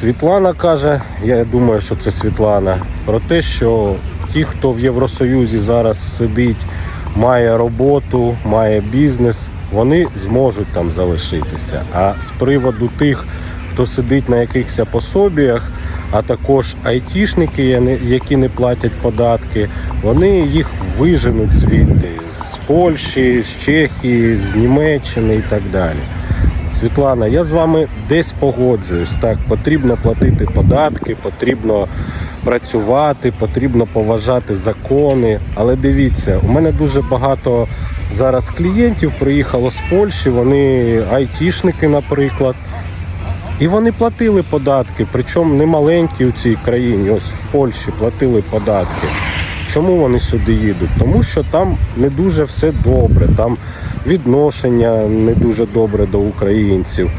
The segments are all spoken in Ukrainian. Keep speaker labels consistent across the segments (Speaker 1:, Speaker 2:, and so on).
Speaker 1: Світлана каже, я думаю, що це Світлана, про те, що ті, хто в Євросоюзі зараз сидить, має роботу, має бізнес, вони зможуть там залишитися. А з приводу тих, хто сидить на якихось пособіях, а також айтішники, які не платять податки, вони їх виженуть звідти з Польщі, з Чехії, з Німеччини і так далі. Світлана, я з вами десь погоджуюсь. Так, потрібно платити податки, потрібно працювати, потрібно поважати закони. Але дивіться, у мене дуже багато зараз клієнтів приїхало з Польщі, вони айтішники, наприклад. І вони платили податки, причому не маленькі у цій країні, ось в Польщі платили податки. Чому вони сюди їдуть? Тому що там не дуже все добре, там відношення не дуже добре до українців.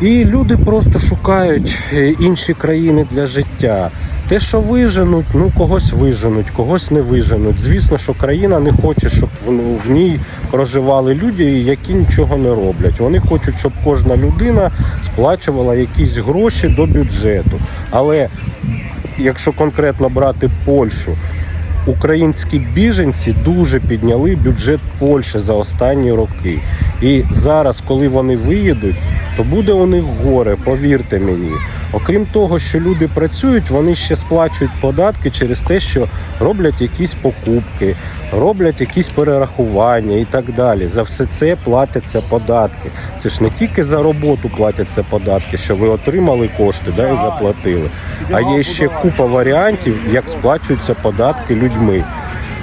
Speaker 1: І люди просто шукають е, інші країни для життя. Те, що виженуть, ну когось виженуть, когось не виженуть. Звісно, що країна не хоче, щоб в, в ній проживали люди, які нічого не роблять. Вони хочуть, щоб кожна людина сплачувала якісь гроші до бюджету. Але якщо конкретно брати Польщу, українські біженці дуже підняли бюджет Польщі за останні роки. І зараз, коли вони виїдуть, то буде у них горе, повірте мені. Окрім того, що люди працюють, вони ще сплачують податки через те, що роблять якісь покупки, роблять якісь перерахування і так далі. За все це платяться податки. Це ж не тільки за роботу платяться податки, що ви отримали кошти да, і заплатили. А є ще купа варіантів, як сплачуються податки людьми.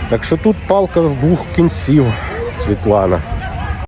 Speaker 1: Так що тут палка в двох кінців, Світлана.